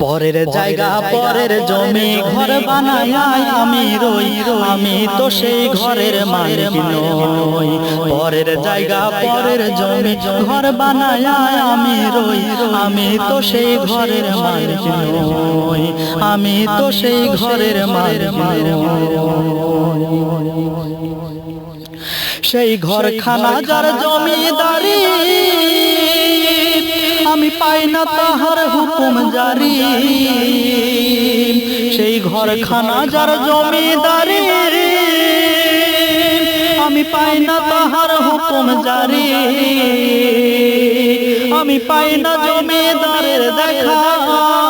পরের জায়গা পরের জমি ঘর বানায় আমি রই আমি তো সেই ঘরের মালিক নই। পরের জায়গা পরের জমি ঘর বানায় আমি রই। আমি তো সেই ঘরের মালিক নই। আমি তো সেই ঘরের মালিক নই। সেই ঘর খানা যার জমিদারি না তাহার হুকুম জারি। সেই ঘর খানা যার জমিদারি। আমি পাই না তাহার হুকুম জারি। আমি পাই না জমিদারের দেখা।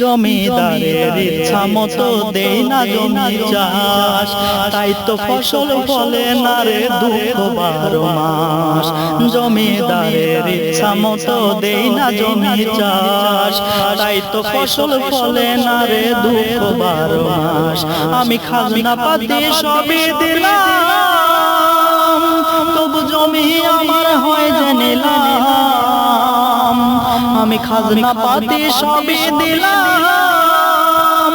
জমিদারের ইচ্ছা মতো দেই না জমি চাষ। তাই তো ফসল ফলে না রে দুঃখ বারো মাস। জমিদারের ইচ্ছা মতো দেই না জমি চাষ। তাই তো ফসল ফলে না রে দুঃখ বারো মাস। আমি খাজনা পাতি সবই দিলাম। খাজনা পাতে সবে দিলাম।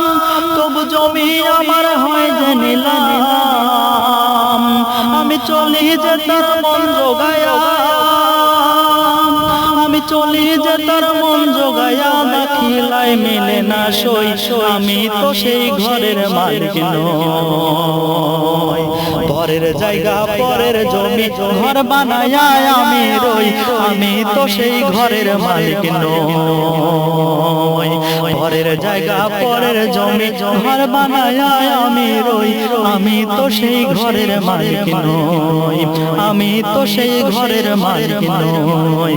তবু জমি আমার হয় যে নিলাম। আমি চলে যে তার মন জোগায়া আমি চলি যে তার মন জোগায়া দেখিলাই মিলে না সই। আমি তো সেই ঘরের মালিক নই। পরের জায়গা, পরের জমি, ঘর বানায় আমি রই। আমি তো সেই ঘরের মালিক নই। পরের জায়গা, পরের জমি, ঘর বানায় আমি রই। আমি তো সেই ঘরের মালিক নই। আমি তো সেই ঘরের মালিক নই।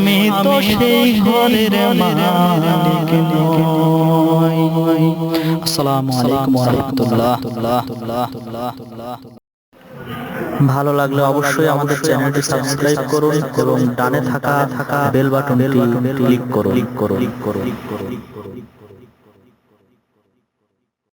আমি তো সেই ঘরের মালিক নই আসসালামু আলাইকুম ওয়া রাহমাতুল্লাহ ভালো লাগলে অবশ্যই আমাদের চ্যানেলটি সাবস্ক্রাইব করুন এবং ডানে থাকা থাকা বেল বাটনটি ক্লিক করুন ক্লিক করুন। ক্লিক করুন।